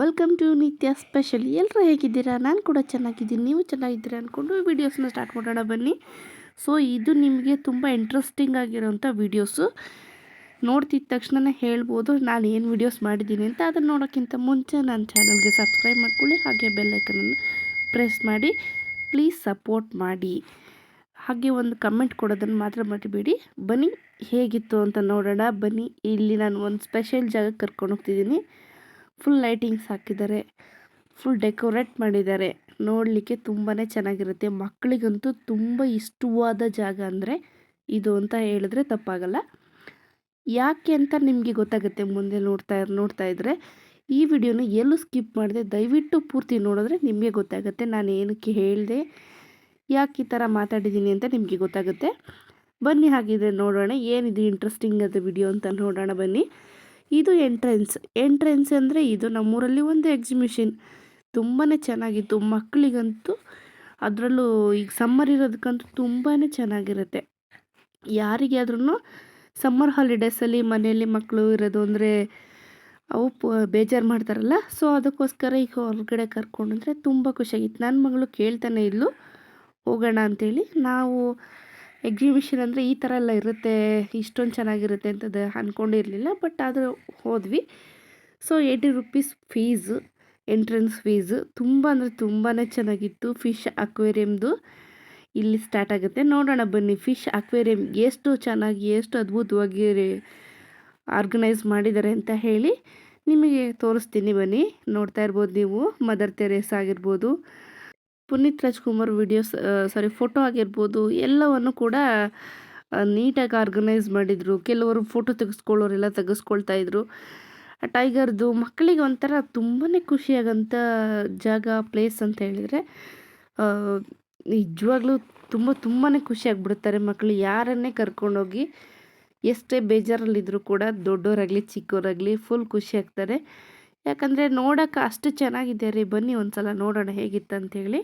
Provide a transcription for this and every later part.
Welcome to ನಿತ್ಯ special ಎಲ್ಲರೂ ಹೇಗಿದ್ದೀರಾ? ನಾನು ಕೂಡ ಚೆನ್ನಾಗಿದ್ದೀನಿ. ನೀವು ಚೆನ್ನಾಗಿದ್ದೀರಾ ಅಂದ್ಕೊಂಡು ವೀಡಿಯೋಸ್ನ ಸ್ಟಾರ್ಟ್ ಮಾಡೋಣ ಬನ್ನಿ. ಸೊ ಇದು ನಿಮಗೆ ತುಂಬ ಇಂಟ್ರೆಸ್ಟಿಂಗ್ ಆಗಿರೋಂಥ ವೀಡಿಯೋಸು ನೋಡ್ತಿದ್ದ ತಕ್ಷಣ ಹೇಳ್ಬೋದು. ನಾನು ಏನು ವೀಡಿಯೋಸ್ ಮಾಡಿದ್ದೀನಿ ಅಂತ ಅದನ್ನು ನೋಡೋಕ್ಕಿಂತ ಮುಂಚೆ ನನ್ನ ಚಾನಲ್ಗೆ ಸಬ್ಸ್ಕ್ರೈಬ್ ಮಾಡ್ಕೊಳ್ಳಿ. ಹಾಗೆ ಬೆಲ್ಲೈಕನನ್ನು ಪ್ರೆಸ್ ಮಾಡಿ. ಪ್ಲೀಸ್ ಸಪೋರ್ಟ್ ಮಾಡಿ. ಹಾಗೆ ಒಂದು ಕಮೆಂಟ್ ಕೊಡೋದನ್ನು ಮಾತ್ರ ಮರಿಬೇಡಿ. ಬನ್ನಿ, ಹೇಗಿತ್ತು ಅಂತ ನೋಡೋಣ. ಬನ್ನಿ, ಇಲ್ಲಿ ನಾನು ಒಂದು ಸ್ಪೆಷಲ್ ಜಾಗಕ್ಕೆ ಕರ್ಕೊಂಡು ಹೋಗ್ತಿದ್ದೀನಿ. ಫುಲ್ ಲೈಟಿಂಗ್ಸ್ ಹಾಕಿದ್ದಾರೆ. ಫುಲ್ ಡೆಕೋರೇಟ್ ಮಾಡಿದ್ದಾರೆ. ನೋಡಲಿಕ್ಕೆ ತುಂಬಾ ಚೆನ್ನಾಗಿರುತ್ತೆ. ಮಕ್ಕಳಿಗಂತೂ ತುಂಬ ಇಷ್ಟವಾದ ಜಾಗ ಅಂದರೆ ಇದು ಅಂತ ಹೇಳಿದ್ರೆ ತಪ್ಪಾಗಲ್ಲ. ಯಾಕೆ ಅಂತ ನಿಮಗೆ ಗೊತ್ತಾಗುತ್ತೆ ಮುಂದೆ ನೋಡ್ತಾ ನೋಡ್ತಾ ಇದ್ದರೆ ಈ ವಿಡಿಯೋನ ಎಲ್ಲೂ ಸ್ಕಿಪ್ ಮಾಡಿದೆ ದಯವಿಟ್ಟು ಪೂರ್ತಿ ನೋಡಿದ್ರೆ ನಿಮಗೆ ಗೊತ್ತಾಗುತ್ತೆ. ನಾನು ಏನಕ್ಕೆ ಹೇಳಿದೆ, ಯಾಕೆ ಈ ಥರ ಮಾತಾಡಿದ್ದೀನಿ ಅಂತ ನಿಮಗೆ ಗೊತ್ತಾಗುತ್ತೆ. ಬನ್ನಿ ಹಾಗಿದ್ರೆ ನೋಡೋಣ. ಏನಿದು ಇಂಟ್ರೆಸ್ಟಿಂಗ್ ಅದು ವಿಡಿಯೋ ಅಂತ ನೋಡೋಣ ಬನ್ನಿ. ಇದು ಎಂಟ್ರೆನ್ಸ್. ಎಂಟ್ರೆನ್ಸ್ ಅಂದರೆ ಇದು. ನಮ್ಮೂರಲ್ಲಿ ಒಂದು ಎಕ್ಸಿಬಿಷನ್ ತುಂಬಾ ಚೆನ್ನಾಗಿತ್ತು. ಮಕ್ಕಳಿಗಂತೂ ಅದರಲ್ಲೂ ಈಗ ಸಮ್ಮರ್ ಇರೋದಕ್ಕಂತೂ ತುಂಬಾ ಚೆನ್ನಾಗಿರುತ್ತೆ. ಯಾರಿಗೆ ಆದ್ರೂ ಸಮ್ಮರ್ ಹಾಲಿಡೇಸಲ್ಲಿ ಮನೆಯಲ್ಲಿ ಮಕ್ಕಳು ಇರೋದು ಅಂದರೆ ಅವು ಬೇಜಾರು ಮಾಡ್ತಾರಲ್ಲ, ಸೊ ಅದಕ್ಕೋಸ್ಕರ ಈಗ ಹೊರಗಡೆ ಕರ್ಕೊಂಡ್ರೆ ತುಂಬ ಖುಷಿಯಾಗಿತ್ತು. ನನ್ನ ಮಗಳು ಕೇಳ್ತಾನೆ ಇದ್ಲು, ಹೋಗೋಣ ಅಂಥೇಳಿ ನಾವು ಎಕ್ಸಿಬಿಷನ್ ಅಂದರೆ ಈ ಥರ ಎಲ್ಲ ಇರುತ್ತೆ, ಇಷ್ಟೊಂದು ಚೆನ್ನಾಗಿರುತ್ತೆ ಅಂತದ್ದು ಅಂದ್ಕೊಂಡಿರಲಿಲ್ಲ ಬಟ್ ಆದರೂ ಹೋದ್ವಿ. So eighty rupees fees entrance fees ತುಂಬ ಅಂದರೆ ತುಂಬಾ ಚೆನ್ನಾಗಿತ್ತು ಫಿಶ್ ಅಕ್ವೇರಿಯಮ್ದು ಇಲ್ಲಿ ಸ್ಟಾರ್ಟ್ ಆಗುತ್ತೆ. ನೋಡೋಣ ಬನ್ನಿ ಫಿಶ್ ಅಕ್ವೇರಿಯಮ್ ಎಷ್ಟು ಚೆನ್ನಾಗಿ, ಎಷ್ಟು ಅದ್ಭುತವಾಗಿ ಆರ್ಗನೈಸ್ ಮಾಡಿದ್ದಾರೆ ಅಂತ ಹೇಳಿ ನಿಮಗೆ ತೋರಿಸ್ತೀನಿ ಬನ್ನಿ. ನೋಡ್ತಾ ಇರ್ಬೋದು ನೀವು ಮದರ್ ತೆರೇಸ್ ಆಗಿರ್ಬೋದು Puneeth Rajkumar videos sorry photo ಆಗಿರ್ಬೋದು, ಎಲ್ಲವನ್ನು ಕೂಡ ನೀಟಾಗಿ ಆರ್ಗನೈಸ್ ಮಾಡಿದರು. ಕೆಲವರು ಫೋಟೋ ತೆಗೆಸ್ಕೊಳ್ಳೋರೆಲ್ಲ ತೆಗೆಸ್ಕೊಳ್ತಾ ಇದ್ರು. ಟೈಗರ್ದು ಮಕ್ಕಳಿಗೆ ಒಂಥರ ತುಂಬಾ ಖುಷಿಯಾಗಂಥ ಜಾಗ ಪ್ಲೇಸ್ ಅಂತ ಹೇಳಿದರೆ ನಿಜವಾಗ್ಲೂ ತುಂಬ ತುಂಬಾ ಖುಷಿಯಾಗ್ಬಿಡ್ತಾರೆ ಮಕ್ಕಳು. ಯಾರನ್ನೇ ಕರ್ಕೊಂಡೋಗಿ ಎಷ್ಟೇ ಬೇಜಾರಲ್ಲಿದ್ದರೂ ಕೂಡ ದೊಡ್ಡವರಾಗಲಿ ಚಿಕ್ಕವರಾಗಲಿ ಫುಲ್ ಖುಷಿ ಆಗ್ತಾರೆ. ಯಾಕಂದರೆ ನೋಡೋಕೆ ಅಷ್ಟು ಚೆನ್ನಾಗಿದೆ ರೀ. ಬನ್ನಿ ಒಂದು ಸಲ ನೋಡೋಣ ಹೇಗಿತ್ತು ಅಂಥೇಳಿ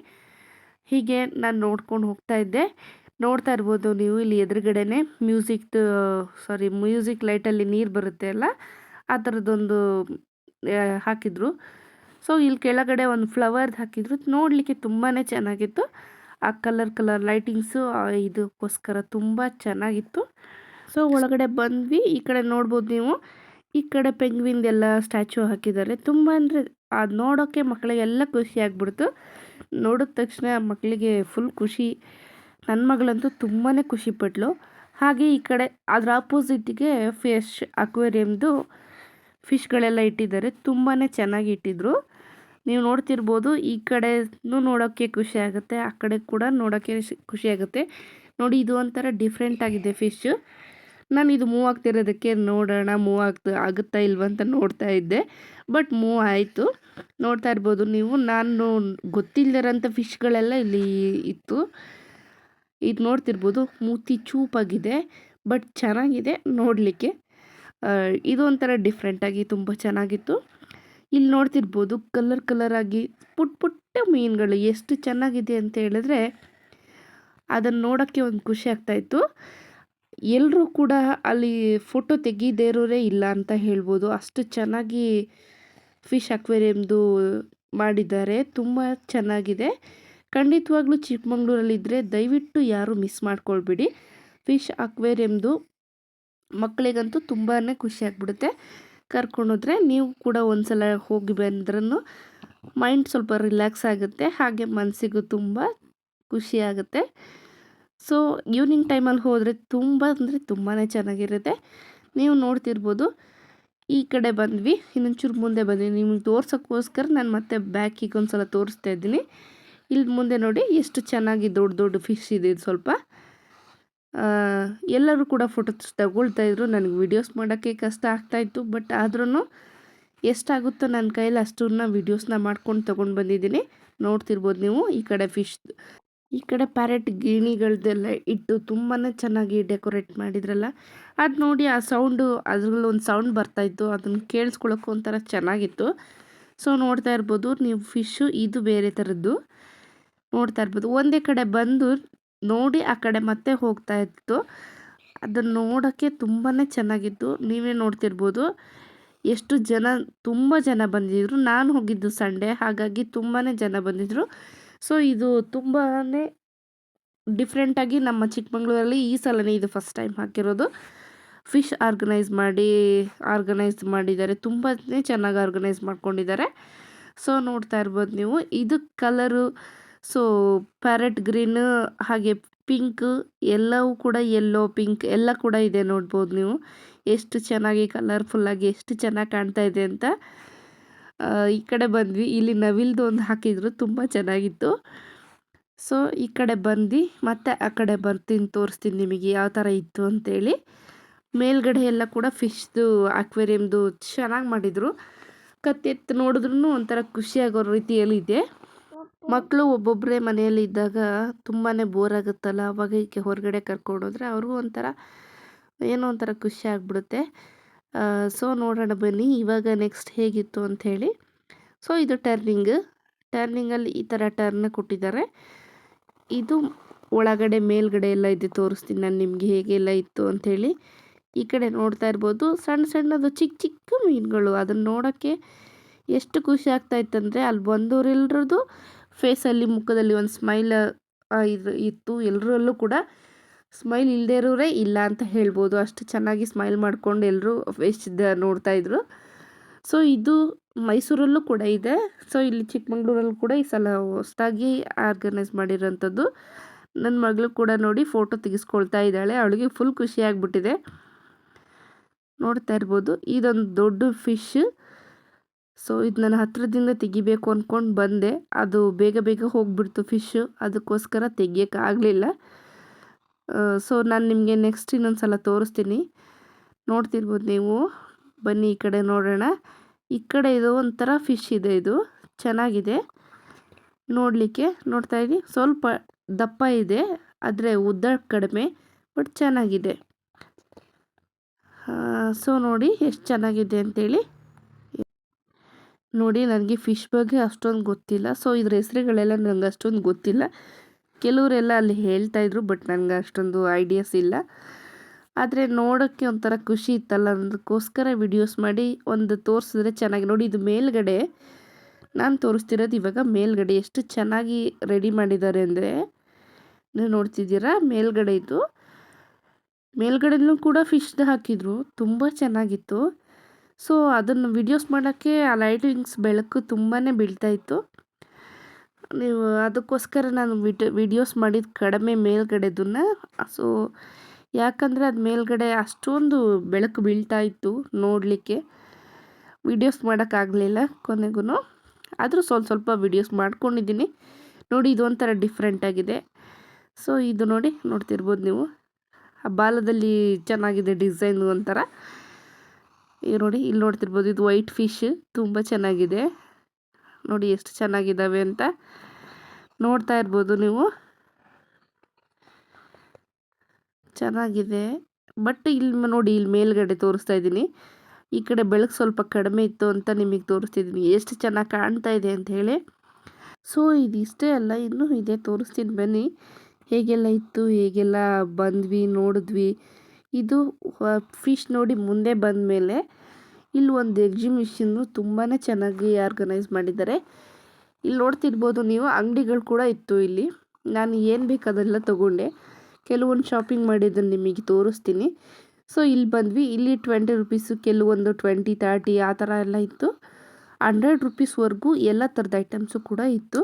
ಹೀಗೆ ನಾನು ನೋಡ್ಕೊಂಡು ಹೋಗ್ತಾ ಇದ್ದೆ. ನೋಡ್ತಾ ಇರ್ಬೋದು ನೀವು ಇಲ್ಲಿ ಎದುರುಗಡೆನೆ. ಮ್ಯೂಸಿಕ್ದು ಸಾರಿ ಮ್ಯೂಸಿಕ್ ಲೈಟಲ್ಲಿ ನೀರು ಬರುತ್ತೆ ಅಲ್ಲ? ಆ ಥರದ್ದೊಂದು ಹಾಕಿದ್ರು. ಸೊ ಇಲ್ಲಿ ಕೆಳಗಡೆ ಒಂದು ಫ್ಲವರ್ದು ಹಾಕಿದ್ರು. ನೋಡಲಿಕ್ಕೆ ತುಂಬಾ ಚೆನ್ನಾಗಿತ್ತು. ಆ ಕಲರ್ ಕಲರ್ ಲೈಟಿಂಗ್ಸು ಇದಕ್ಕೋಸ್ಕರ ತುಂಬ ಚೆನ್ನಾಗಿತ್ತು. ಸೊ ಒಳಗಡೆ ಬಂದ್ವಿ. ಈ ಕಡೆ ನೋಡ್ಬೋದು ನೀವು. ಈ ಕಡೆ ಪೆಂಗ್ವಿನ್ದೆಲ್ಲ ಸ್ಟ್ಯಾಚು ಹಾಕಿದ್ದಾರೆ. ತುಂಬ ಅಂದರೆ ಅದು ನೋಡೋಕ್ಕೆ ಮಕ್ಕಳಿಗೆಲ್ಲ ಖುಷಿ ಆಗ್ಬಿಡ್ತು. ನೋಡಿದ ತಕ್ಷಣ ಮಕ್ಕಳಿಗೆ ಫುಲ್ ಖುಷಿ. ನನ್ನ ಮಗಳಂತೂ ತುಂಬಾ ಖುಷಿಪಟ್ಲು ಹಾಗೆ ಈ ಕಡೆ ಅದರ ಆಪೋಸಿಟಿಗೆ ಫಿಶ್ ಅಕ್ವೇರಿಯಮ್ದು ಫಿಶ್ಗಳೆಲ್ಲ ಇಟ್ಟಿದ್ದಾರೆ. ತುಂಬಾ ಚೆನ್ನಾಗಿ ಇಟ್ಟಿದ್ರು. ನೀವು ನೋಡ್ತಿರ್ಬೋದು ಈ ಕಡೆನೂ ನೋಡೋಕ್ಕೆ ಖುಷಿ ಆಗುತ್ತೆ, ಆ ಕಡೆ ಕೂಡ ನೋಡೋಕ್ಕೆ ಖುಷಿ ಆಗುತ್ತೆ. ನೋಡಿ ಇದು ಒಂಥರ ಡಿಫ್ರೆಂಟ್ ಆಗಿದೆ ಫಿಶ್ಶು ನಾನು ಇದು ಮೂವ್ ಆಗ್ತಿರೋದಕ್ಕೆ ನೋಡೋಣ ಮೂವ್ ಆಗ್ತಾ, ಆಗುತ್ತಾ ಇಲ್ವಂತ ನೋಡ್ತಾ ಇದ್ದೆ. ಬಟ್ ಮೂವ್ ಆಯಿತು. ನೋಡ್ತಾ ಇರ್ಬೋದು ನೀವು. ನಾನು ಗೊತ್ತಿಲ್ಲದಿರೋಂಥ ಫಿಶ್ಗಳೆಲ್ಲ ಇಲ್ಲಿ ಇತ್ತು. ಇದು ನೋಡ್ತಿರ್ಬೋದು. ಮೂತಿ ಚೂಪಾಗಿದೆ. ಬಟ್ ಚೆನ್ನಾಗಿದೆ ನೋಡಲಿಕ್ಕೆ. ಇದು ಒಂಥರ ಡಿಫ್ರೆಂಟಾಗಿ ತುಂಬ ಚೆನ್ನಾಗಿತ್ತು. ಇಲ್ಲಿ ನೋಡ್ತಿರ್ಬೋದು ಕಲರ್ ಕಲರಾಗಿ ಪುಟ್ ಪುಟ್ಟ ಮೀನುಗಳು ಎಷ್ಟು ಚೆನ್ನಾಗಿದೆ ಅಂತ ಹೇಳಿದ್ರೆ ಅದನ್ನು ನೋಡೋಕ್ಕೆ ಒಂದು ಖುಷಿ ಆಗ್ತಾಯಿತ್ತು ಎಲ್ಲರೂ ಕೂಡ ಅಲ್ಲಿ ಫೋಟೋ ತೆಗೀದೇ ಇರೋರೇ ಇಲ್ಲ ಅಂತ ಹೇಳ್ಬೋದು. ಅಷ್ಟು ಚೆನ್ನಾಗಿ ಫಿಶ್ ಅಕ್ವೇರಿಯಮ್ದು ಮಾಡಿದ್ದಾರೆ. ತುಂಬ ಚೆನ್ನಾಗಿದೆ. ಖಂಡಿತವಾಗ್ಲೂ ಚಿಕ್ಕಮಂಗ್ಳೂರಲ್ಲಿದ್ದರೆ ದಯವಿಟ್ಟು ಯಾರೂ ಮಿಸ್ ಮಾಡ್ಕೊಳ್ಬೇಡಿ. ಫಿಶ್ ಅಕ್ವೇರಿಯಮ್ದು ಮಕ್ಕಳಿಗಂತೂ ತುಂಬಾ ಖುಷಿ ಆಗ್ಬಿಡುತ್ತೆ. ಕರ್ಕೊಂಡೋದ್ರೆ ನೀವು ಕೂಡ ಒಂದು ಸಲ ಹೋಗಿ ಬಂದ್ರೂ ಮೈಂಡ್ ಸ್ವಲ್ಪ ರಿಲ್ಯಾಕ್ಸ್ ಆಗುತ್ತೆ. ಹಾಗೆ ಮನಸ್ಸಿಗೂ ತುಂಬ ಖುಷಿ ಆಗುತ್ತೆ. ಸೊ ಈವ್ನಿಂಗ್ ಟೈಮಲ್ಲಿ ಹೋದರೆ ತುಂಬ ಅಂದರೆ ತುಂಬಾ ಚೆನ್ನಾಗಿರುತ್ತೆ. ನೀವು ನೋಡ್ತಿರ್ಬೋದು. ಈ ಕಡೆ ಬಂದ್ವಿ. ಇನ್ನೊಂಚೂರು ಮುಂದೆ ಬಂದ್ವಿ. ನಿಮ್ಗೆ ತೋರ್ಸೋಕ್ಕೋಸ್ಕರ ನಾನು ಮತ್ತೆ ಬ್ಯಾಕಿಗೆ ಒಂದು ಸಲ ತೋರಿಸ್ತಾ ಇದ್ದೀನಿ. ಇಲ್ಲಿ ಮುಂದೆ ನೋಡಿ ಎಷ್ಟು ಚೆನ್ನಾಗಿ ದೊಡ್ಡ ದೊಡ್ಡ ಫಿಶ್ ಇದೆ ಸ್ವಲ್ಪ. ಎಲ್ಲರೂ ಕೂಡ ಫೋಟೋಸ್ ತಗೊಳ್ತಾ ಇದ್ರು. ನನಗೆ ವಿಡಿಯೋಸ್ ಮಾಡೋಕ್ಕೆ ಕಷ್ಟ ಆಗ್ತಾಯಿತ್ತು ಬಟ್ ಆದ್ರೂ ಎಷ್ಟಾಗುತ್ತೋ ನನ್ನ ಕೈಯಲ್ಲಿ ಅಷ್ಟನ್ನ ವೀಡಿಯೋಸ್ನ ಮಾಡ್ಕೊಂಡು ತೊಗೊಂಡು ಬಂದಿದ್ದೀನಿ. ನೋಡ್ತಿರ್ಬೋದು ನೀವು ಈ ಕಡೆ ಫಿಶ್ ಈ ಕಡೆ ಪ್ಯಾರೆಟ್ ಗಿಣಿಗಳದ್ದೆಲ್ಲ ಇಟ್ಟು ತುಂಬಾ ಚೆನ್ನಾಗಿ ಡೆಕೋರೇಟ್ ಮಾಡಿದ್ರಲ್ಲ, ಅದು ನೋಡಿ ಆ ಸೌಂಡು ಅದ್ರಲ್ಲಿ ಒಂದು ಸೌಂಡ್ ಬರ್ತಾಯಿತ್ತು ಅದನ್ನು ಕೇಳಿಸ್ಕೊಳ್ಳೋಕ್ಕೂ ಒಂಥರ ಚೆನ್ನಾಗಿತ್ತು. ಸೊ ನೋಡ್ತಾ ಇರ್ಬೋದು, ನೀವು ಫಿಶ್ಶು ಇದು ಬೇರೆ ಥರದ್ದು ನೋಡ್ತಾ ಇರ್ಬೋದು, ಒಂದೇ ಕಡೆ ಬಂದು ನೋಡಿ ಆ ಕಡೆ ಮತ್ತೆ ಹೋಗ್ತಾ ಇತ್ತು. ಅದನ್ನು ನೋಡೋಕ್ಕೆ ತುಂಬಾ ಚೆನ್ನಾಗಿತ್ತು. ನೀವೇ ನೋಡ್ತಿರ್ಬೋದು, ಎಷ್ಟು ಜನ, ತುಂಬ ಜನ ಬಂದಿದ್ದರು ನಾನು ಹೋಗಿದ್ದು ಸಂಡೇ, ಹಾಗಾಗಿ ತುಂಬಾ ಜನ ಬಂದಿದ್ದರು ಸೊ, ಇದು ತುಂಬಾ ಡಿಫ್ರೆಂಟಾಗಿ ನಮ್ಮ ಚಿಕ್ಕಮಂಗ್ಳೂರಲ್ಲಿ ಈ ಸಲನೇ ಇದು ಫಸ್ಟ್ ಟೈಮ್ ಹಾಕಿರೋದು. ಫಿಶ್ ಆರ್ಗನೈಸ್ ಮಾಡಿ, ಆರ್ಗನೈಸ್ ಮಾಡಿದ್ದಾರೆ. ತುಂಬಾ ಚೆನ್ನಾಗಿ ಆರ್ಗನೈಸ್ ಮಾಡ್ಕೊಂಡಿದ್ದಾರೆ. ಸೊ, ನೋಡ್ತಾ ಇರ್ಬೋದು ನೀವು. ಇದು ಕಲರು, ಸೊ, ಪ್ಯಾರೆಟ್ ಗ್ರೀನ್, ಹಾಗೆ ಪಿಂಕ್, ಎಲ್ಲವೂ ಕೂಡ ಯೆಲ್ಲೋ ಪಿಂಕ್, ಎಲ್ಲ ಕೂಡ ಇದೆ ನೋಡ್ಬೋದು ನೀವು. ಎಷ್ಟು ಚೆನ್ನಾಗಿ ಕಲರ್ಫುಲ್ಲಾಗಿ ಎಷ್ಟು ಚೆನ್ನಾಗಿ ಕಾಣ್ತಾ ಇದೆ ಅಂತ. ಈ ಕಡೆ ಬಂದ್ವಿ. ಇಲ್ಲಿ ನವಿಲ್ದು ಒಂದು ಹಾಕಿದ್ರು, ತುಂಬ ಚೆನ್ನಾಗಿತ್ತು. ಸೊ ಈ ಕಡೆ ಬಂದು ಮತ್ತೆ ಆ ಕಡೆ ಬರ್ತೀನಿ ತೋರಿಸ್ತೀನಿ ನಿಮಗೆ ಯಾವ ಥರ ಇತ್ತು ಅಂತೇಳಿ. ಮೇಲ್ಗಡೆ ಎಲ್ಲ ಕೂಡ ಫಿಶ್ದು ಅಕ್ವೇರಿಯಮ್ದು ಚೆನ್ನಾಗಿ ಮಾಡಿದರು. ಕತ್ತೆತ್ತು ನೋಡಿದ್ರೂ ಒಂಥರ ಖುಷಿಯಾಗೋ ರೀತಿಯಲ್ಲಿದೆ ಮಕ್ಕಳು ಒಬ್ಬೊಬ್ಬರೇ ಮನೆಯಲ್ಲಿ ಇದ್ದಾಗ ತುಂಬಾ ಬೋರ್ ಆಗುತ್ತಲ್ಲ? ಅವಾಗ ಈಕೆ ಹೊರಗಡೆ ಕರ್ಕೊಂಡೋದ್ರೆ ಅವ್ರಿಗೂ ಒಂಥರ ಏನೋ ಒಂಥರ ಖುಷಿ ಆಗಿಬಿಡುತ್ತೆ. ಸೊ ನೋಡೋಣ ಬನ್ನಿ, ಇವಾಗ ನೆಕ್ಸ್ಟ್ ಹೇಗಿತ್ತು ಅಂಥೇಳಿ. ಸೊ ಇದು ಟರ್ನಿಂಗ್ ಟರ್ನಿಂಗಲ್ಲಿ ಈ ಥರ ಟರ್ನ್ ಕೊಟ್ಟಿದ್ದಾರೆ. ಇದು ಒಳಗಡೆ, ಮೇಲ್ಗಡೆ ಎಲ್ಲ ಇದೆ, ತೋರಿಸ್ತೀನಿ ನಾನು ನಿಮಗೆ ಹೇಗೆಲ್ಲ ಇತ್ತು ಅಂಥೇಳಿ. ಈ ಕಡೆ ನೋಡ್ತಾ ಇರ್ಬೋದು, ಸಣ್ಣ ಸಣ್ಣದು, ಚಿಕ್ಕ ಚಿಕ್ಕ ಮೀನುಗಳು. ಅದನ್ನು ನೋಡೋಕ್ಕೆ ಎಷ್ಟು ಖುಷಿ ಆಗ್ತಾ ಇತ್ತಂದರೆ ಅಲ್ಲಿ ಬಂದವರೆಲ್ಲರದ್ದು ಫೇಸಲ್ಲಿ ಮುಖದಲ್ಲಿ ಒಂದು ಸ್ಮೈಲ್ ಇದು ಇತ್ತು ಎಲ್ಲರಲ್ಲೂ ಕೂಡ. ಸ್ಮೈಲ್ ಇಲ್ಲದೇ ಇರೋರೇ ಇಲ್ಲ ಅಂತ ಹೇಳ್ಬೋದು. ಅಷ್ಟು ಚೆನ್ನಾಗಿ ಸ್ಮೈಲ್ ಮಾಡ್ಕೊಂಡು ಎಲ್ಲರೂ ಫೇಸ್ ನೋಡ್ತಾ ಇದ್ರು. ಸೊ, ಇದು ಮೈಸೂರಲ್ಲೂ ಕೂಡ ಇದೆ. ಸೊ, ಇಲ್ಲಿ ಚಿಕ್ಕಮಂಗ್ಳೂರಲ್ಲೂ ಕೂಡ ಈ ಸಲ ಹೊಸದಾಗಿ ಆರ್ಗನೈಸ್ ಮಾಡಿರೋಂಥದ್ದು. ನನ್ನ ಮಗಳು ಕೂಡ ನೋಡಿ ಫೋಟೋ ತೆಗೆಸ್ಕೊಳ್ತಾ ಇದ್ದಾಳೆ. ಅವಳಿಗೆ ಫುಲ್ ಖುಷಿ ಆಗಿಬಿಟ್ಟಿದೆ. ನೋಡ್ತಾ ಇರ್ಬೋದು. ಇದೊಂದು ದೊಡ್ಡ ಫಿಶ್. ಸೊ, ಇದು ನನ್ನ ಹತ್ರದಿಂದ ತೆಗಿಬೇಕು ಅಂದ್ಕೊಂಡು ಬಂದೆ. ಅದು ಬೇಗ ಬೇಗ ಹೋಗಿಬಿಡ್ತು ಫಿಶ್ಶು ಅದಕ್ಕೋಸ್ಕರ ತೆಗಿಯೋಕ್ಕಾಗಲಿಲ್ಲ ಸೊ ನಾನು ನಿಮಗೆ ನೆಕ್ಸ್ಟ್ ಇನ್ನೊಂದು ಸಲ ತೋರಿಸ್ತೀನಿ. ನೋಡ್ತಿರ್ಬೋದು ನೀವು. ಬನ್ನಿ ಈ ಕಡೆ ನೋಡೋಣ. ಈ ಕಡೆ ಇದು ಒಂಥರ ಫಿಶ್ ಇದೆ ಇದು. ಚೆನ್ನಾಗಿದೆ. ನೋಡಲಿಕ್ಕೆ ನೋಡ್ತಾ ಇದ್ದೀನಿ ಸ್ವಲ್ಪ ದಪ್ಪ ಇದೆ. ಆದರೆ ಉದ್ದ ಕಡಿಮೆ ಬಟ್ ಚೆನ್ನಾಗಿದೆ. ಸೊ ನೋಡಿ ಎಷ್ಟು ಚೆನ್ನಾಗಿದೆ ಅಂತೇಳಿ. ನೋಡಿ, ನನಗೆ ಫಿಶ್ ಬಗ್ಗೆ ಅಷ್ಟೊಂದು ಗೊತ್ತಿಲ್ಲ. ಸೊ ಇದ್ರ ಹೆಸರುಗಳೆಲ್ಲ ನನಗೆ ಅಷ್ಟೊಂದು ಗೊತ್ತಿಲ್ಲ. ಕೆಲವರೆಲ್ಲ ಅಲ್ಲಿ ಹೇಳ್ತಾಯಿದ್ರು ಬಟ್ ನನಗೆ ಅಷ್ಟೊಂದು ಐಡಿಯಾಸ್ ಇಲ್ಲ. ಆದರೆ ನೋಡೋಕ್ಕೆ ಒಂಥರ ಖುಷಿ ಇತ್ತಲ್ಲ ಅದಕ್ಕೋಸ್ಕರ ವಿಡಿಯೋಸ್ ಮಾಡಿ ಒಂದು ತೋರಿಸಿದ್ರೆ ಚೆನ್ನಾಗಿ. ನೋಡಿ, ಇದು ಮೇಲ್ಗಡೆ, ನಾನು ತೋರಿಸ್ತಿರೋದು ಇವಾಗ ಮೇಲ್ಗಡೆ. ಎಷ್ಟು ಚೆನ್ನಾಗಿ ರೆಡಿ ಮಾಡಿದ್ದಾರೆ ಅಂದರೆ, ನೀವು ನೋಡ್ತಿದ್ದೀರಾ? ಮೇಲ್ಗಡೆ ಇದು. ಮೇಲ್ಗಡೆನೂ ಕೂಡ ಫಿಶ್ದು ಹಾಕಿದ್ರು, ತುಂಬ ಚೆನ್ನಾಗಿತ್ತು. ಸೊ ಅದನ್ನು ವಿಡಿಯೋಸ್ ಮಾಡೋಕ್ಕೆ ಆ ಲೈಟಿಂಗ್ಸ್ ಬೆಳಕು ತುಂಬಾ ಬೀಳ್ತಾಯಿತ್ತು ನೀವು ಅದಕ್ಕೋಸ್ಕರ ನಾನು ವಿಡಿಯೋ ವಿಡಿಯೋಸ್ ಮಾಡಿದ ಕಡಿಮೆ ಮೇಲ್ಗಡೆದನ್ನ. ಸೊ ಯಾಕಂದರೆ ಅದು ಮೇಲ್ಗಡೆ ಅಷ್ಟೊಂದು ಬೆಳಕು ಬೀಳ್ತಾ ಇತ್ತು ನೋಡಲಿಕ್ಕೆ. ವಿಡಿಯೋಸ್ ಮಾಡೋಕ್ಕಾಗಲಿಲ್ಲ ಕೊನೆಗೂ ಆದರೂ ಸ್ವಲ್ಪ ಸ್ವಲ್ಪ ವಿಡಿಯೋಸ್ ಮಾಡ್ಕೊಂಡಿದ್ದೀನಿ. ನೋಡಿ ಇದು ಒಂಥರ ಡಿಫ್ರೆಂಟಾಗಿದೆ ಸೊ ಇದು ನೋಡಿ ನೋಡ್ತಿರ್ಬೋದು ನೀವು. ಆ ಬಾಲದಲ್ಲಿ ಚೆನ್ನಾಗಿದೆ ಡಿಸೈನ್ ಒಂಥರ. ನೋಡಿ ಇಲ್ಲಿ ನೋಡ್ತಿರ್ಬೋದು ಇದು ವೈಟ್ ಫಿಶ್. ತುಂಬ ಚೆನ್ನಾಗಿದೆ. ನೋಡಿ ಎಷ್ಟು ಚೆನ್ನಾಗಿದ್ದಾವೆ ಅಂತ ನೋಡ್ತಾ ಇರ್ಬೋದು ನೀವು. ಚೆನ್ನಾಗಿದೆ. ಬಟ್ ಇಲ್ಲಿ ನೋಡಿ ಇಲ್ಲಿ ಮೇಲ್ಗಡೆ ತೋರಿಸ್ತಾ ಇದ್ದೀನಿ. ಈ ಕಡೆ ಬೆಳಕು ಸ್ವಲ್ಪ ಕಡಿಮೆ ಇತ್ತು ಅಂತ ನಿಮಗೆ ತೋರಿಸ್ತಿದ್ದೀನಿ. ಎಷ್ಟು ಚೆನ್ನಾಗಿ ಕಾಣ್ತಾ ಇದೆ ಅಂತ ಹೇಳಿ. ಸೊ ಇದಿಷ್ಟೇ ಅಲ್ಲ, ಇನ್ನೂ ಇದೆ, ತೋರಿಸ್ತೀನಿ ಬನ್ನಿ. ಹೇಗೆಲ್ಲ ಇತ್ತು, ಹೇಗೆಲ್ಲ ಬಂದ್ವಿ, ನೋಡಿದ್ವಿ. ಇದು ಫಿಶ್ ನೋಡಿ ಮುಂದೆ ಬಂದ ಮೇಲೆ ಇಲ್ಲಿ ಒಂದು ಎಕ್ಸಿಬಿಷನ್ನು ತುಂಬಾ ಚೆನ್ನಾಗಿ ಆರ್ಗನೈಸ್ ಮಾಡಿದ್ದಾರೆ. ಇಲ್ಲಿ ನೋಡ್ತಿರ್ಬೋದು ನೀವು, ಅಂಗಡಿಗಳು ಕೂಡ ಇತ್ತು ಇಲ್ಲಿ. ನಾನು ಏನು ಬೇಕು ಅದೆಲ್ಲ ತೊಗೊಂಡೆ. ಕೆಲವೊಂದು ಶಾಪಿಂಗ್ ಮಾಡಿದ್ದನ್ನು ನಿಮಗೆ ತೋರಿಸ್ತೀನಿ. ಸೊ ಇಲ್ಲಿ ಬಂದ್ವಿ. ಇಲ್ಲಿ ಟ್ವೆಂಟಿ ರುಪೀಸು ಕೆಲವೊಂದು ಟ್ವೆಂಟಿ ತರ್ಟಿ ಆ ಥರ ಎಲ್ಲ ಇತ್ತು. ಹಂಡ್ರೆಡ್ ರುಪೀಸ್ವರೆಗೂ ಎಲ್ಲ ಥರದ ಐಟಮ್ಸು ಕೂಡ ಇತ್ತು.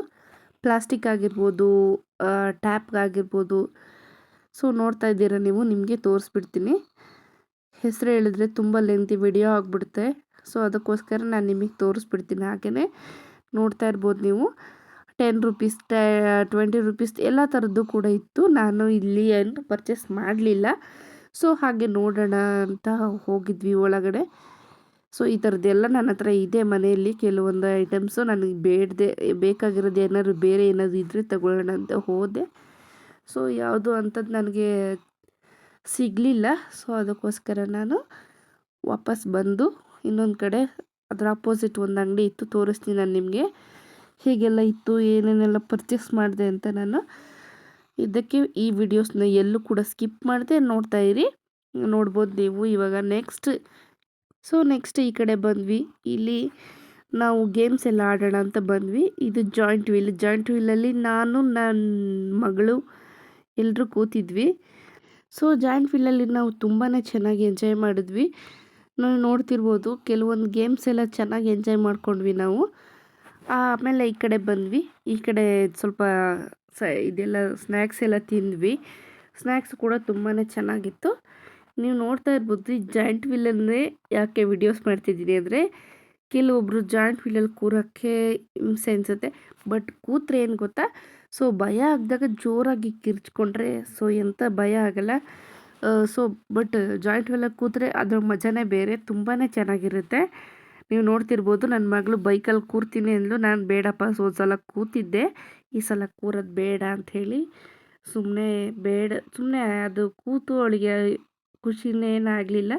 ಪ್ಲಾಸ್ಟಿಕ್ ಆಗಿರ್ಬೋದು ಟ್ಯಾಪ್ಗಾಗಿರ್ಬೋದು ಸೊ ನೋಡ್ತಾ ಇದ್ದೀರಾ ನೀವು, ನಿಮಗೆ ತೋರಿಸ್ಬಿಡ್ತೀನಿ. ಹೆಸರು ಹೇಳಿದ್ರೆ ತುಂಬ ಲೆಂತಿ ವಿಡಿಯೋ ಆಗಿಬಿಡುತ್ತೆ. ಸೊ ಅದಕ್ಕೋಸ್ಕರ ನಾನು ನಿಮಗೆ ತೋರಿಸ್ಬಿಡ್ತೀನಿ ಹಾಗೆಯೇ ನೋಡ್ತಾ ಇರ್ಬೋದು ನೀವು. ಟೆನ್ ರುಪೀಸ್ ಟ್ವೆಂಟಿ ರುಪೀಸ್ ಎಲ್ಲ ಥರದ್ದು ಕೂಡ ಇತ್ತು. ನಾನು ಇಲ್ಲಿ ಏನು ಪರ್ಚೇಸ್ ಮಾಡಲಿಲ್ಲ. ಸೊ ಹಾಗೆ ನೋಡೋಣ ಅಂತ ಹೋಗಿದ್ವಿ ಒಳಗಡೆ. ಸೊ ಈ ಥರದ್ದೆಲ್ಲ ನನ್ನ ಹತ್ರ ಇದೆ ಮನೆಯಲ್ಲಿ. ಕೆಲವೊಂದು ಐಟಮ್ಸು ನನಗೆ ಬೇಡದೆ, ಬೇಕಾಗಿರೋದು ಏನಾದ್ರು ಬೇರೆ ಏನಾದರೂ ಇದ್ದರೆ ತಗೊಳ್ಳೋಣ ಅಂತ ಹೋದೆ. ಸೊ ಯಾವುದು ಅಂಥದ್ದು ನನಗೆ ಸಿಗಲಿಲ್ಲ. ಸೊ ಅದಕ್ಕೋಸ್ಕರ ನಾನು ವಾಪಸ್ ಬಂದು ಇನ್ನೊಂದು ಕಡೆ ಅದರ ಅಪೋಸಿಟ್ ಒಂದು ಅಂಗಡಿ ಇತ್ತು, ತೋರಿಸ್ತೀನಿ ನಾನು ನಿಮಗೆ. ಹೀಗೆಲ್ಲ ಇತ್ತು, ಏನೇನೆಲ್ಲ ಪರ್ಚೇಸ್ ಮಾಡಿದೆ ಅಂತ ನಾನು ಇದಕ್ಕೆ ಈ ವಿಡಿಯೋಸ್ನ ಎಲ್ಲೂ ಕೂಡ ಸ್ಕಿಪ್ ಮಾಡಿದೆ, ನೋಡ್ತಾ ಇರಿ. ನೋಡ್ಬೋದು ನೀವು ಇವಾಗ ನೆಕ್ಸ್ಟ್ ಸೊ ನೆಕ್ಸ್ಟ್ ಈ ಕಡೆ ಬಂದ್ವಿ. ಇಲ್ಲಿ ನಾವು ಗೇಮ್ಸ್ ಎಲ್ಲ ಆಡೋಣ ಅಂತ ಬಂದ್ವಿ. ಇದು ಜಾಯಿಂಟ್ ವೀಲ್ ಜಾಯಿಂಟ್ ವೀಲಲ್ಲಿ ನಾನು ನನ್ನ ಮಗಳು ಎಲ್ಲರೂ ಕೂತಿದ್ವಿ. ಸೊ, ಜಾಯಿಂಟ್ ವೀಲಲ್ಲಿ ನಾವು ತುಂಬಾ ಚೆನ್ನಾಗಿ ಎಂಜಾಯ್ ಮಾಡಿದ್ವಿ. ನಾವು ನೋಡ್ತಿರ್ಬೋದು, ಕೆಲವೊಂದು ಗೇಮ್ಸ್ ಎಲ್ಲ ಚೆನ್ನಾಗಿ ಎಂಜಾಯ್ ಮಾಡ್ಕೊಂಡ್ವಿ ನಾವು. ಆಮೇಲೆ ಈ ಕಡೆ ಬಂದ್ವಿ. ಈ ಕಡೆ ಸ್ವಲ್ಪ ಸ, ಇದೆಲ್ಲ ಸ್ನ್ಯಾಕ್ಸ್ ಎಲ್ಲ ತಿಂದ್ವಿ. ಸ್ನ್ಯಾಕ್ಸ್ ಕೂಡ ತುಂಬಾ ಚೆನ್ನಾಗಿತ್ತು. ನೀವು ನೋಡ್ತಾ ಇರ್ಬೋದು, ಈ ಜಾಯಿಂಟ್ ವೀಲನ್ನೇ ಯಾಕೆ ವಿಡಿಯೋಸ್ ಮಾಡ್ತಿದ್ದೀನಿ ಅಂದರೆ ಕೆಲವೊಬ್ಬರು ಜಾಯಿಂಟ್ ವೀಲಲ್ಲಿ ಕೂರೋಕ್ಕೆ ಹಿಂಸೆ ಅನಿಸುತ್ತೆ. ಬಟ್ ಕೂತ್ರೆ ಏನು ಗೊತ್ತಾ? ಸೊ ಭಯ ಆಗಿದಾಗ ಜೋರಾಗಿ ಕಿರ್ಚ್ಕೊಂಡ್ರೆ, ಸೊ ಎಂಥ ಭಯ ಆಗಲ್ಲ. ಸೊ ಬಟ್ ಜಾಯಿಂಟ್ ವೆಲ್ಲ ಕೂತ್ರೆ ಅದ್ರ ಮಜಾನೇ ಬೇರೆ ತುಂಬಾ ಚೆನ್ನಾಗಿರುತ್ತೆ. ನೀವು ನೋಡ್ತಿರ್ಬೋದು ನನ್ನ ಮಗಳು ಬೈಕಲ್ಲಿ ಕೂರ್ತೀನಿ ಅಂದ್ಲು, ನಾನು ಬೇಡಪ್ಪ, ಸೊ ಸಲ ಕೂತಿದ್ದೆ. ಈ ಸಲ ಕೂರೋದು ಬೇಡ ಅಂಥೇಳಿ ಸುಮ್ಮನೆ ಬೇಡ ಸುಮ್ಮನೆ ಅದು ಕೂತು ಅವಳಿಗೆ ಖುಷಿನೇ ಏನಾಗಲಿಲ್ಲ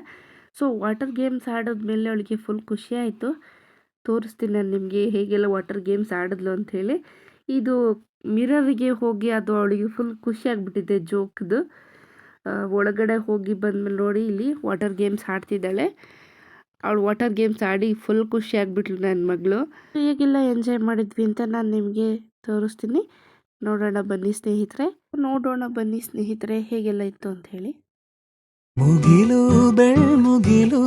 ಸೊ ವಾಟರ್ ಗೇಮ್ಸ್ ಆಡೋದ್ಮೇಲೆ ಅವಳಿಗೆ ಫುಲ್ ಖುಷಿ ಆಯಿತು. ತೋರಿಸ್ತೀನಿ ನಾನು ನಿಮಗೆ ಹೇಗೆಲ್ಲ ವಾಟರ್ ಗೇಮ್ಸ್ ಆಡಿದ್ಲು ಅಂಥೇಳಿ ಇದು ಮಿರರಿಗೆ ಹೋಗಿ ಅದು ಅವಳಿಗೆ ಫುಲ್ ಖುಷಿ ಆಗಿಬಿಟ್ಟಿದೆ ಜೋಕ್ದು. ಒಳಗಡೆ ಹೋಗಿ ಬಂದಮೇಲೆ ನೋಡಿ ಇಲ್ಲಿ ವಾಟರ್ ಗೇಮ್ಸ್ ಆಡ್ತಿದ್ದಾಳೆ. ಅವಳು ವಾಟರ್ ಗೇಮ್ಸ್ ಆಡಿ ಫುಲ್ ಖುಷಿ ಆಗಿಬಿಟ್ಲು ನನ್ನ ಮಗಳು. ಈಗೆಲ್ಲ ಎಂಜಾಯ್ ಮಾಡಿದ್ವಿ ಅಂತ ನಾನು ನಿಮಗೆ ತೋರಿಸ್ತೀನಿ. ನೋಡೋಣ ಬನ್ನಿ ಸ್ನೇಹಿತರೆ. ನೋಡೋಣ ಬನ್ನಿ ಸ್ನೇಹಿತರೆ, ಹೇಗೆಲ್ಲ ಇತ್ತು ಅಂತ ಹೇಳಿ. ಮುಗಿಲು ಬೆಳ್ಮುಗಿಲು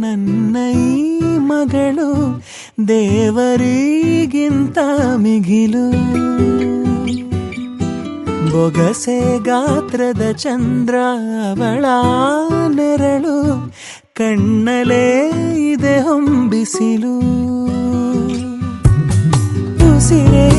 ನನ್ನ ಈ ಮಗಳು ದೇವರಿಗಿಂತ ಮಿಗಿಲು. ಬೊಗಸೆ ಗಾತ್ರದ ಚಂದ್ರ ಅವಳ ನೆರಳು ಕಣ್ಣಲೇ ಇದೆ ಹೊಂಬಿಸಿಲು. ಉಸಿರೆಯಲ್ಲಿ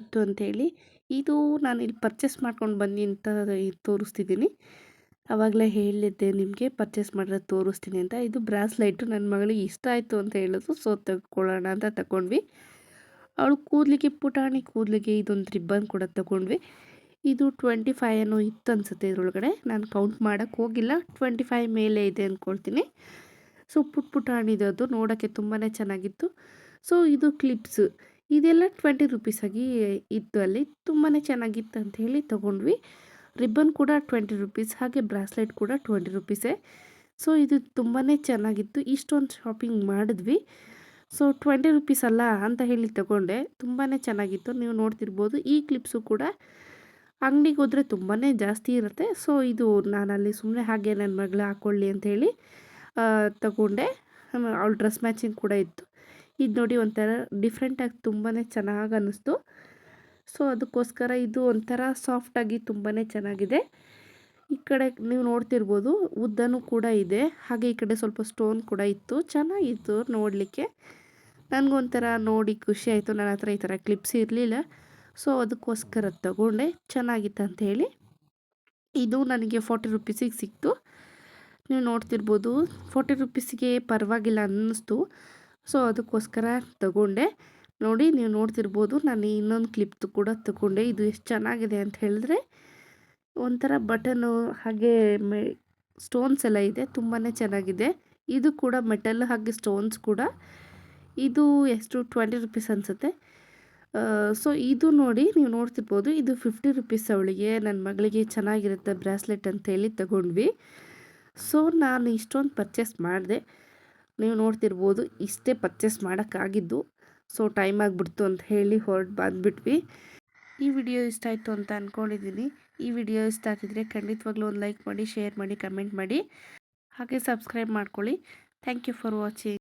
ಹೇಗಿತ್ತು ಅಂತೇಳಿ ಇದು ನಾನು ಇಲ್ಲಿ ಪರ್ಚೇಸ್ ಮಾಡ್ಕೊಂಡು ಬನ್ನಿ ಅಂತ ತೋರಿಸ್ತಿದ್ದೀನಿ. ಆವಾಗಲೇ ಹೇಳಿದ್ದೆ ನಿಮಗೆ ಪರ್ಚೇಸ್ ಮಾಡಿರೋದು ತೋರಿಸ್ತೀನಿ ಅಂತ. ಇದು ಬ್ರಾಸ್ಲೈಟು ನನ್ನ ಮಗಳಿಗೆ ಇಷ್ಟ ಆಯಿತು ಅಂತ ಹೇಳಿದ್ರು ಸೊ ತಗೊಳ್ಳೋಣ ಅಂತ ತಗೊಂಡ್ವಿ ಅವಳು ಕೂದಲಿಗೆ ಪುಟಾಣಿ ಕೂದಲಿಗೆ ಇದೊಂದು ರಿಬ್ಬನ್ ಕೂಡ ತಗೊಂಡ್ವಿ ಇದು ಟ್ವೆಂಟಿ ಫೈ ಏನೋ ಇತ್ತು ಅನಿಸುತ್ತೆ ಇದರೊಳಗಡೆ. ನಾನು ಕೌಂಟ್ ಮಾಡೋಕ್ಕೆ ಹೋಗಿಲ್ಲ ಟ್ವೆಂಟಿ ಫೈವ್ ಮೇಲೆ ಇದೆ ಅಂದ್ಕೊಳ್ತೀನಿ ಸೊ ಪುಟ್ ಅದು ನೋಡೋಕ್ಕೆ ತುಂಬಾ ಚೆನ್ನಾಗಿತ್ತು. ಸೊ ಇದು ಕ್ಲಿಪ್ಸ್ ಇದೆಲ್ಲ ಟ್ವೆಂಟಿ ರುಪೀಸಾಗಿ ಇತ್ತು ಅಲ್ಲಿ. ತುಂಬಾ ಚೆನ್ನಾಗಿತ್ತು ಅಂತ ಹೇಳಿ ತೊಗೊಂಡ್ವಿ. ರಿಬ್ಬನ್ ಕೂಡ ಟ್ವೆಂಟಿ ರುಪೀಸ್ ಹಾಗೆ ಬ್ರಾಸ್ಲೆಟ್ ಕೂಡ ಟ್ವೆಂಟಿ ರುಪೀಸೇ ಸೊ ಇದು ತುಂಬಾ ಚೆನ್ನಾಗಿತ್ತು. ಇಷ್ಟೊಂದು ಶಾಪಿಂಗ್ ಮಾಡಿದ್ವಿ. ಸೊ ಟ್ವೆಂಟಿ ರುಪೀಸ್ ಅಲ್ಲ ಅಂತ ಹೇಳಿ ತಗೊಂಡೆ. ತುಂಬಾ ಚೆನ್ನಾಗಿತ್ತು. ನೀವು ನೋಡ್ತಿರ್ಬೋದು, ಈ ಕ್ಲಿಪ್ಸು ಕೂಡ ಅಂಗಡಿಗೆ ಹೋದರೆ ತುಂಬಾ ಜಾಸ್ತಿ ಇರುತ್ತೆ. ಸೊ ಇದು ನಾನು ಅಲ್ಲಿ ಸುಮ್ಮನೆ ಹಾಗೆ ನನ್ನ ಮಗಳು ಹಾಕ್ಕೊಳ್ಳಿ ಅಂಥೇಳಿ ತಗೊಂಡೆ. ಅವಳು ಡ್ರೆಸ್ ಮ್ಯಾಚಿಂಗ್ ಕೂಡ ಇತ್ತು. ಇದು ನೋಡಿ ಒಂಥರ ಡಿಫ್ರೆಂಟಾಗಿ ತುಂಬಾ ಚೆನ್ನಾಗಿ ಅನ್ನಿಸ್ತು. ಸೊ ಅದಕ್ಕೋಸ್ಕರ ಇದು ಒಂಥರ ಸಾಫ್ಟಾಗಿ ತುಂಬಾ ಚೆನ್ನಾಗಿದೆ. ಈ ಕಡೆ ನೀವು ನೋಡ್ತಿರ್ಬೋದು ಉದ್ದನೂ ಕೂಡ ಇದೆ. ಹಾಗೆ ಈ ಕಡೆ ಸ್ವಲ್ಪ ಸ್ಟೋನ್ ಕೂಡ ಇತ್ತು. ಚೆನ್ನಾಗಿತ್ತು ನೋಡಲಿಕ್ಕೆ. ನನಗೊಂಥರ ನೋಡಿ ಖುಷಿ ಆಯಿತು. ನನ್ನ ಹತ್ರ ಈ ಥರ ಕ್ಲಿಪ್ಸ್ ಇರಲಿಲ್ಲ. ಸೊ ಅದಕ್ಕೋಸ್ಕರ ತಗೊಂಡೆ. ಚೆನ್ನಾಗಿತ್ತು ಅಂತ ಹೇಳಿ. ಇದು ನನಗೆ ಫೋರ್ಟಿ ರುಪೀಸಿಗೆ ಸಿಕ್ತು. ನೀವು ನೋಡ್ತಿರ್ಬೋದು ಫೋರ್ಟಿ ರುಪೀಸಿಗೆ ಪರವಾಗಿಲ್ಲ ಅನ್ನಿಸ್ತು. ಸೊ, ಅದಕ್ಕೋಸ್ಕರ ತಗೊಂಡೆ. ನೋಡಿ, ನೀವು ನೋಡ್ತಿರ್ಬೋದು, ನಾನು ಇನ್ನೊಂದು ಕ್ಲಿಪ್ ಕೂಡ ತಗೊಂಡೆ. ಇದು ಎಷ್ಟು ಚೆನ್ನಾಗಿದೆ ಅಂತ ಹೇಳಿದ್ರೆ, ಒಂಥರ ಬಟನು ಹಾಗೆ ಮೆ ಸ್ಟೋನ್ಸ್ ಎಲ್ಲ ಇದೆ ತುಂಬಾ ಚೆನ್ನಾಗಿದೆ. ಇದು ಕೂಡ ಮೆಟಲ್ ಹಾಗೆ ಸ್ಟೋನ್ಸ್ ಕೂಡ. ಇದು ಎಷ್ಟು? ಟ್ವೆಂಟಿ ರುಪೀಸ್ ಅನಿಸುತ್ತೆ. ಸೊ, ಇದು ನೋಡಿ, ನೀವು ನೋಡ್ತಿರ್ಬೋದು, ಇದು ಫಿಫ್ಟಿ ರುಪೀಸ್ ಅವಳಿಗೆ, ನನ್ನ ಮಗಳಿಗೆ ಚೆನ್ನಾಗಿರುತ್ತೆ ಬ್ರಾಸ್ಲೆಟ್ ಅಂತೇಳಿ ತಗೊಂಡ್ವಿ. ಸೊ, ನಾನು ಇಷ್ಟೊಂದು ಪರ್ಚೇಸ್ ಮಾಡಿದೆ. ನೀವು ನೋಡ್ತಿರ್ಬೋದು ಇಷ್ಟೇ ಪರ್ಚೇಸ್ ಮಾಡೋಕ್ಕಾಗಿದ್ದು. ಸೊ ಟೈಮ್ ಆಗಿಬಿಡ್ತು ಅಂತ ಹೇಳಿ ಹೊರಟು ಬಂದುಬಿಟ್ವಿ. ಈ ವಿಡಿಯೋ ಇಷ್ಟ ಆಯಿತು ಅಂತ ಅಂದ್ಕೊಂಡಿದ್ದೀನಿ ಈ ವಿಡಿಯೋ ಇಷ್ಟ ಆಗಿದ್ರೆ ಖಂಡಿತವಾಗ್ಲೂ ಒಂದು ಲೈಕ್ ಮಾಡಿ ಶೇರ್ ಮಾಡಿ ಕಮೆಂಟ್ ಮಾಡಿ. ಹಾಗೆ ಸಬ್ಸ್ಕ್ರೈಬ್ ಮಾಡ್ಕೊಳ್ಳಿ. Thank you for watching